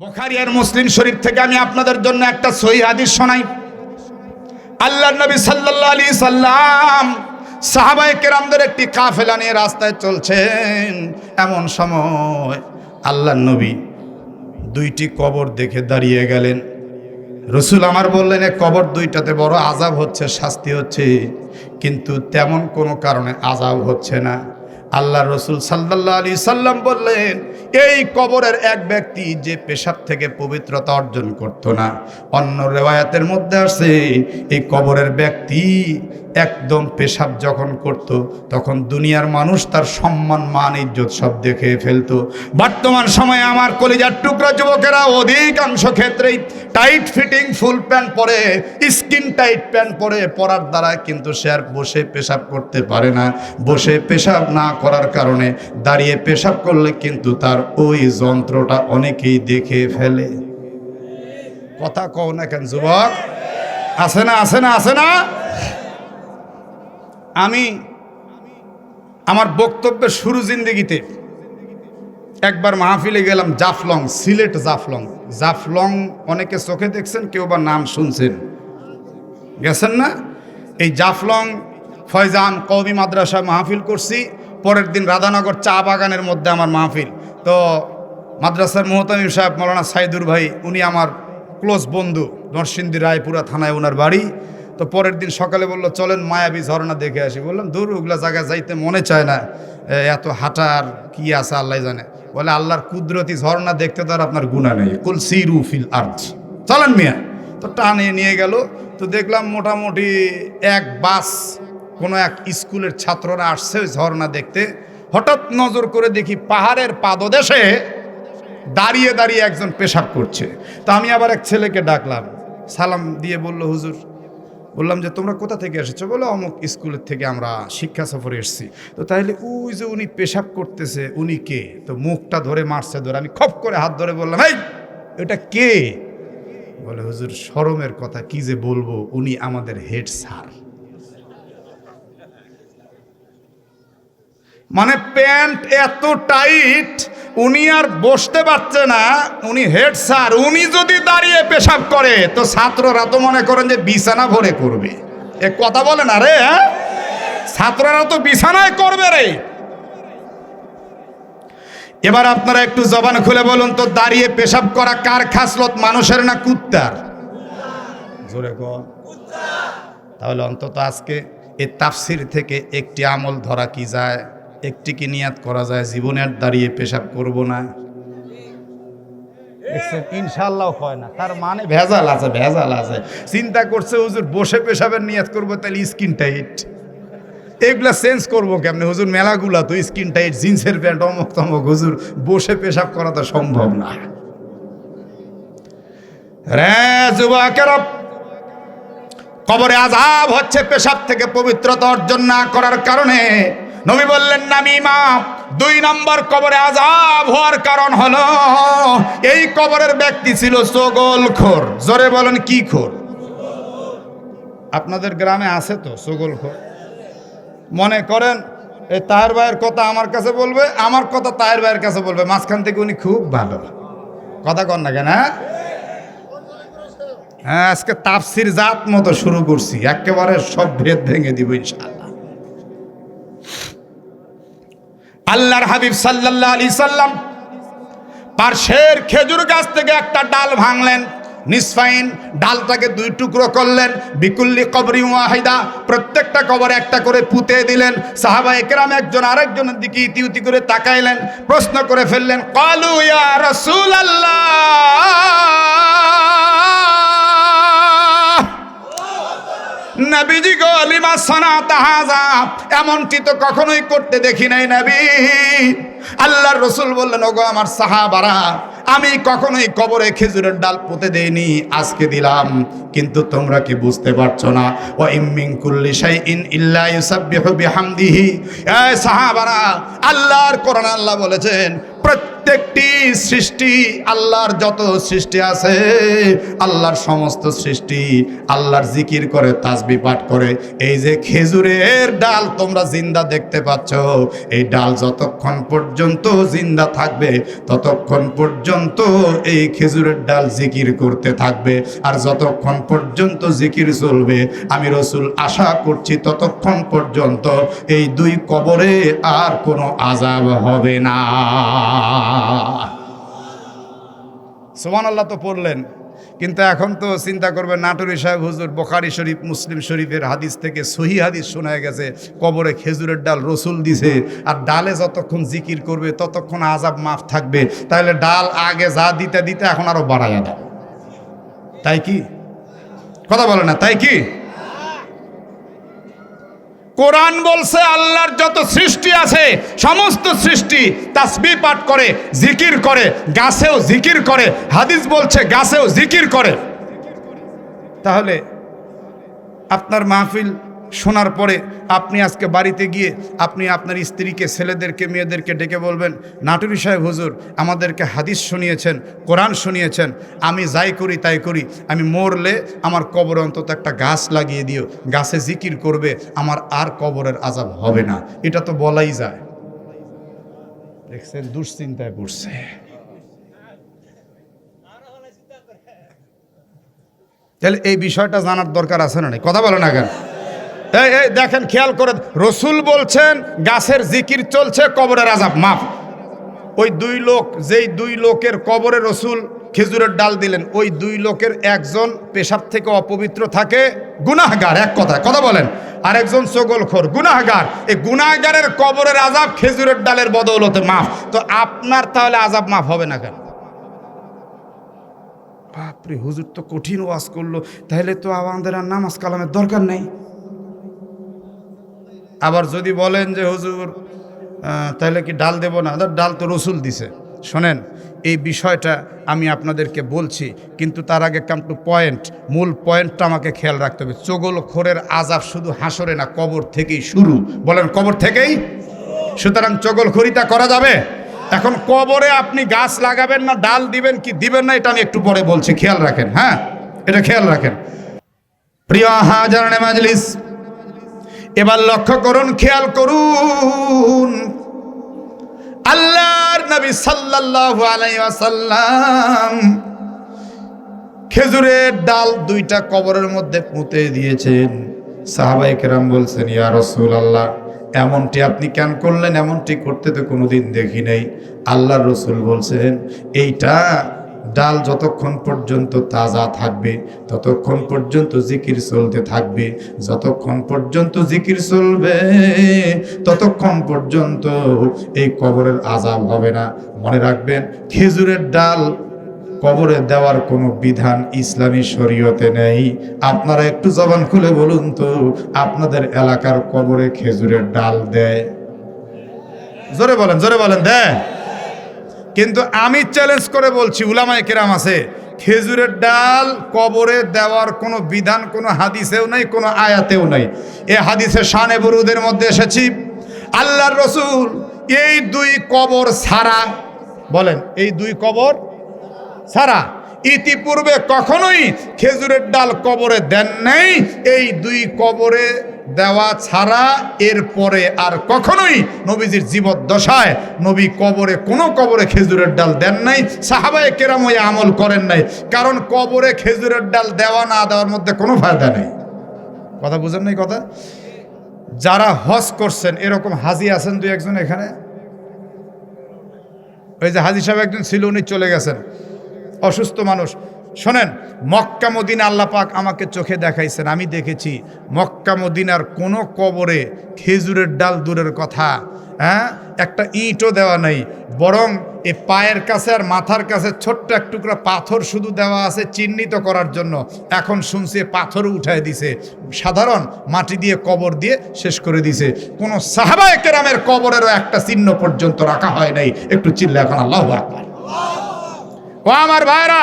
বোখারি আর মুসলিম শরীফ থেকে আমি আপনাদের জন্য একটা সহি হাদিস শোনাই। আল্লাহ নবী সাল্লাল্লাহু আলাইহি সাল্লাম সাহাবায়ে কেরামদের একটি কাফেলা নিয়ে রাস্তায় চলছেন। এমন সময় আল্লাহ নবী দুইটি কবর দেখে দাঁড়িয়ে গেলেন। রসুল আমার বললেন, এ কবর দুইটাতে বড় আজাব হচ্ছে, শাস্তি হচ্ছে, কিন্তু তেমন কোনো কারণে আজাব হচ্ছে না। আল্লাহ রসুল সাল্লাহ আলী সাল্লাম বললেন এই কবরের এক ব্যক্তি যে পেশাব থেকে পবিত্রতা অর্জন করত না। অন্য রেওয়ায়াতের মধ্যে আসে, এই কবরের ব্যক্তি একদম পেশাব যখন করত, তখন দুনিয়ার মানুষ তার সম্মান, মান, ইজ্জত সব দেখে ফেলতো। বর্তমান সময়ে আমার কলিজার টুকরা যুবকেরা অধিকাংশ ক্ষেত্রেই টাইট ফিটিং, ফুল প্যান্ট পরে, স্কিন টাইট প্যান্ট পরে পরার দ্বারা কিন্তু সে আর বসে পেশাব করতে পারে না। বসে পেশাব না করার কারণে দাঁড়িয়ে পেশাব করলে কিন্তু তার ওই যন্ত্রটা অনেকেই দেখে ফেলে। কথা কও না কেন, যুবক? আছে না আছে না আছে না? আমি আমার বক্তব্যের শুরু জিন্দিগিতে একবার মাহফিলে গেলাম জাফলং, সিলেট জাফলং। জাফলং অনেকে চোখে দেখছেন, কেউ বা নাম শুনছেন। গেছেন না? এই জাফলং, ফয়জান কবি মাদ্রাসা মাহফিল করছি, পরের দিন রাধানগর চা বাগানের মধ্যে আমার মাহফিল। তো মাদ্রাসার মোহতামিম সাহেব মৌলানা সাইদুর ভাই, উনি আমার ক্লোজ বন্ধু, নরসিংদী রায়পুরা থানায় ওনার বাড়ি। তো পরের দিন সকালে বলল, চলেন মায়াবী ঝর্ণা দেখে আসি। বললাম, দূর, ওগুলা জায়গায় যাইতে মনে চায় না। এত হাঁটার কি আছে, আল্লাহ জানে। বলে, আল্লাহর কুদরতি ঝর্ণা দেখতে তো আর আপনার গুণা নেই। কুল সিরু ফিল আর্থ চলেন মিয়া। তো টানে নিয়ে গেল। তো দেখলাম, মোটামুটি এক বাস কোনো এক স্কুলের ছাত্ররা আসছে ওই ঝর্ণা দেখতে। হঠাৎ নজর করে দেখি পাহাড়ের পাদদেশে দাঁড়িয়ে দাঁড়িয়ে একজন পেশাব করছে। তা আমি আবার এক ছেলেকে ডাকলাম, সালাম দিয়ে বলল, হুজুর, বললাম যে, তোমরা কোথা থেকে এসেছ? বলো অমুক স্কুলের থেকে আমরা শিক্ষা সফরে এসেছি। তো তাহলে ওই যে উনি পেশাব করতেছে, উনি কে? তো মুখটা ধরে মারছে ধরে, আমি খপ করে হাত ধরে বললাম, এই, এটা কে? বলে, হুজুর শরমের কথা কি যে বলব, উনি আমাদের হেড স্যার। মানে প্যান্ট এত টাইট, উনি আর বসতে পারছে না। উনি হেড স্যার, উনি যদি দাঁড়িয়ে পেশাব করে, তো ছাত্ররা তো মনে করেন যে বিছানা ভরে করবে। এ কথা বলে না রে হ্যাঁ? ছাত্ররা তো বিছানায় করবে রে। এবার আপনারা একটু জবান খুলে বলুন তো, দাঁড়িয়ে পেশাব করা কার খাসলত, মানুষের না কুত্তার? জোরে তাহলে অন্তত আজকে এ তাফসির থেকে একটি আমল ধরা কি যায়? একটি কি নিয়াত করা যায়? জীবনে আর দাঁড়িয়ে পেশাব করব না। ইনশাল্লাহ হয় না। তার মানে ভেজাল আছে ভেজাল আছে। চিন্তা করছে হুজুর বসে পেশাবের নিয়াত করব তাহলে স্কিন টাইট এগুলা চেঞ্জ করব কেমনে? হুজুর মেলাগুলা তো স্কিন টাইট জিন্সের প্যান্ট অমুক তমক। হুজুর বসে পেশাব করা তো সম্ভব না। রে যুবকেরা কবরে আজাব হচ্ছে পেশাব থেকে পবিত্রতা অর্জন না করার কারণে। নবী বললেন নামিমা দুই নম্বর কবরে আজাব হওয়ার কারণ হলো, এই কবরের ব্যক্তি ছিল সগোল খোর। জোরে বলেন, কি খোর? আপনাদের গ্রামে আছে তো সগোল খোর? মনে করেন এই তাহের ভাইয়ের কথা আমার কাছে বলবে, আমার কথা তাহের ভাইয়ের কাছে বলবে। মাঝখান থেকে উনি খুব ভালো। কথা কন না কেন হ্যাঁ? হ্যাঁ আজকে তাপসির জাত মতো শুরু করছি, একেবারে সব ভেদ ভেঙে দিব ইনশাআল্লাহ। আল্লাহর হাবিব সাল্লাল্লাহু আলাইহি সাল্লাম পার্শ্বের খেজুর গাছ থেকে একটা ডাল ভাঙলেন, নিসফাইন ডালটাকে দুই টুকরো করলেন, বিকুল্লি কবরি ওয়াহিদা, প্রত্যেকটা কবরে একটা করে পুঁতে দিলেন, সাহাবা একরাম একজন আরেকজনের দিকে ইতি উতি করে তাকাইলেন, প্রশ্ন করে ফেললেন, কালু ইয়া রাসূল নবীজি গো, লিমা সনা তাহাজা। এমনটি তো কখনোই করতে দেখি নাই নবী। আল্লাহ রসুল বললেন, ওগো আমার সাহাবারা, আমি কখনোই কবরে খেজুরের ডাল পুঁতে দেইনি, আজকে দিলাম। কিন্তু তোমরা কি বুঝতে পারছ না? ও ইম্মিং কুল্লি ইউসাব্বিহু বিহামদিহি। এ সাহাবারা আল্লাহর কোরআন আল্লাহ বলেছেন, প্রত্যেকটি সৃষ্টি আল্লাহর যত সৃষ্টি আছে, আল্লাহর সমস্ত সৃষ্টি আল্লাহর জিকির করে, তাসবি পাঠ করে। এই যে খেজুরের ডাল তোমরা জিন্দা দেখতে পাচ্ছ, এই ডাল যতক্ষণ পর্যন্ত জিন্দা থাকবে, ততক্ষণ পর্যন্ত এই খেজুরের ডাল জিকির করতে থাকবে। আর যতক্ষণ পর্যন্ত জিকির চলবে। আমি রসুল আশা করছি ততক্ষণ পর্যন্ত এই দুই কবরে আর কোনো আজাব হবে না। সোমান আল্লাহ তো পড়লেন। কিন্তু এখন তো চিন্তা করবে নাটুরি সাহেব, হুজুর, বোখারি শরীফ, মুসলিম শরীফের হাদিস থেকে সহি হাদিস শোনা গেছে, কবরে খেজুরের ডাল রসুল দিছে, আর ডালে যতক্ষণ জিকির করবে, ততক্ষণ আজাব মাফ থাকবে। তাহলে ডাল আগে যা দিতে দিতে এখন আরও বাড়াইয়া দেয়। তাই কি? কথা বলে না, তাই কি? কোরআন বলছে আল্লাহর যত সৃষ্টি আছে, সমস্ত সৃষ্টি তাসবি পাঠ করে, জিকির করে, গাছেও জিকির করে, হাদিস বলছে গাছেও জিকির করে। তাহলে আপনার মাহফিল শোনার পরে আপনি আজকে বাড়িতে গিয়ে আপনি আপনার স্ত্রীকে, ছেলেদেরকে, মেয়েদেরকে ডেকে বলবেন, নাটুরি সাহেব, হুজুর, আমাদেরকে হাদিস শুনিয়েছেন, কোরআন শুনিয়েছেন, আমি যাই করি তাই করি, আমি মরলে আমার কবর অন্তত একটা গাছ লাগিয়ে দিও, গাছে জিকির করবে, আমার আর কবরের আজাব হবে না। এটা তো বলাই যায়। দেখছেন, দুশ্চিন্তায় পড়ছে। তাহলে এই বিষয়টা জানার দরকার আছে না? কথা বলে না কেন? এই দেখেন, খেয়াল করে রসুল বলছেন, গাছের জিকির চলছে, কবরের আজাব মাফ। ওই দুই লোক, যেই দুই লোকের কবরে রসুল খেজুরের ডাল দিলেন, ওই দুই লোকের একজন পেশাব থেকে অপবিত্র থাকে, গুনাহগার, এক কথা কথা বলেন। আর একজন চগলখোর, গুনাহগার। এই গুনাহগারের কবরের আজাব খেজুরের ডালের বদৌলতে মাফ। তো আপনার তাহলে আজাব মাফ হবে না কেন? বাপরে, হুজুর তো কঠিন ওয়াজ করল, তাহলে তো আমাদের আর নামাজ কালামের দরকার নেই। আবার যদি বলেন যে, হুজুর তাহলে কি ডাল দেব না? ডাল তো রসুল দিছে। শোনেন, এই বিষয়টা আমি আপনাদেরকে বলছি, কিন্তু তার আগে কাম টু পয়েন্ট মূল পয়েন্টটা আমাকে খেয়াল রাখতে হবে। চগল খোরের আজাব শুধু হাসরে না, কবর থেকেই শুরু। বলেন, কবর থেকেই? সুতরাং চগলখড়িটা করা যাবে? এখন কবরে আপনি গাছ লাগাবেন না, ডাল দিবেন কি দিবেন না, এটা আমি একটু পরে বলছি। খেয়াল রাখেন হ্যাঁ? এটা খেয়াল রাখেন। প্রিয় হাজারানে মাজলিস এবার লক্ষ্য করুন, খেয়াল করুন। আল্লাহর নবী সাল্লাল্লাহু আলাইহি ওয়াসাল্লাম খেজুরের ডাল দুইটা কবরের মধ্যে পুঁতে দিয়েছেন। সাহাবাই কেরাম বলছেন, ইয়া রাসূলুল্লাহ, এমনটি আপনি কেন করলেন? এমনটি করতে তো কোনোদিন দেখি নাই। আল্লাহর রসুল বলছেন, এইটা ডাল যতক্ষণ পর্যন্ত তাজা থাকবে, ততক্ষণ পর্যন্ত জিকির চলতে থাকবে, যতক্ষণ পর্যন্ত জিকির চলবে, ততক্ষণ পর্যন্ত এই কবরের আজাব হবে না। মনে রাখবেন, খেজুরের ডাল কবরে দেওয়ার কোনো বিধান ইসলামী শরীয়তে নেই। আপনারা একটু জবান খুলে বলুন তো, আপনাদের এলাকার কবরে খেজুরের ডাল দেয়? জোরে বলেন জোরে বলেন, দেয়। কিন্তু আমি চ্যালেঞ্জ করে বলছি, উলামায় কেরাম আছে, খেজুরের ডাল কবরে দেওয়ার কোনো বিধান, কোনো হাদিসেও নাই, কোনো আয়াতেও নেই। এ হাদিসের শানে বরুদের মধ্যে এসেছি। আল্লাহর রসুল এই দুই কবর ছাড়া, বলেন, এই দুই কবর ছাড়া ইতিপূর্বে কখনোই খেজুরের ডাল কবরে দেন নাই, এই দুই কবরে দেওয়া ছাড়া এরপরে আর কখনোই নবীজির জীবদ্দশায় নবী কবরে, কোনো কবরে খেজুরের ডাল দেন নাই, সাহাবায় কেরাম ওই আমল করেন নাই। কারণ কবরে খেজুরের ডাল দেওয়া না দেওয়ার মধ্যে কোনো ফায়দা নেই। কথা বুঝেন নাই কথা? যারা হজ করছেন, এরকম হাজি আছেন দুই একজন এখানে? ওই যে হাজি সাহেব একজন ছিল, উনি চলে গেছেন। অসুস্থ মানুষ। শোনেন, মক্কা মদিনা আল্লাহ পাক আমাকে চোখে দেখাইছেন। আমি দেখেছি মক্কা মদিনার কোনো কবরে খেজুরের ডাল দূরের কথা হ্যাঁ? একটা ইঁটও দেওয়া নেই, বরং এ পায়ের কাছে আর মাথার কাছে ছোট্ট এক টুকরা পাথর শুধু দেওয়া আছে চিহ্নিত করার জন্য। এখন শুনছে এ পাথরও উঠায় দিছে। সাধারণ মাটি দিয়ে কবর দিয়ে শেষ করে দিছে। কোনো সাহাবায় কেরামের কবরেরও একটা চিহ্ন পর্যন্ত রাখা হয় নাই। একটু চিল্লা এখন আল্লাহ ও আমার ভাইরা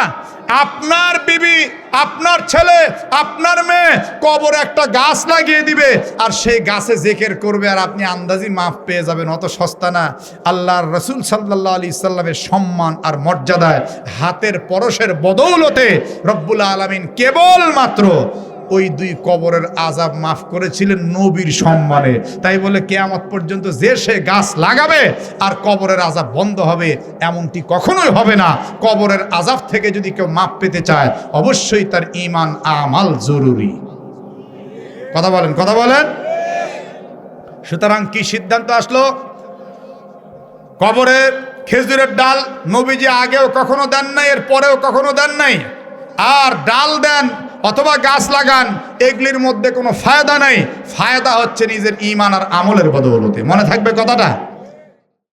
আপনার বিবি, আপনার ছেলে, আপনার মেয়ে কবর একটা গাছ লাগিয়ে দিবে আর সেই গাছে জেকের করবে আর আপনি আন্দাজি মাফ পেয়ে যাবেন। অত সস্তা না। আল্লাহর রসুল সাল্লাহ আলি ইসাল্লামের সম্মান আর মর্যাদায় হাতের পরশের বদৌলতে রব্বুল আলমিন কেবলমাত্র ওই দুই কবরের আজাব মাফ করেছিলেন নবীর সম্মানে। তাই বলে কেয়ামত পর্যন্ত যে সে গাছ লাগাবে আর কবরের আজাব বন্ধ হবে, এমনটি কখনোই হবে না। কবরের আজাব থেকে যদি কেউ মাপ পেতে চায়, অবশ্যই তার ইমান আমাল জরুরি। কথা বলেন কথা বলেন। সুতরাং কি সিদ্ধান্ত আসলো? কবরের খেজুরের ডাল নবীজি আগেও কখনো দেন নাই এর পরেও কখনো দেন নাই। আর ডাল দেন অথবা গাছ লাগান, এগুলির মধ্যে কোনো ফায়দা নাই। ফায়দা হচ্ছে নিজের ইমান আর আমলের বদৌলতে। মনে থাকবে কথাটা?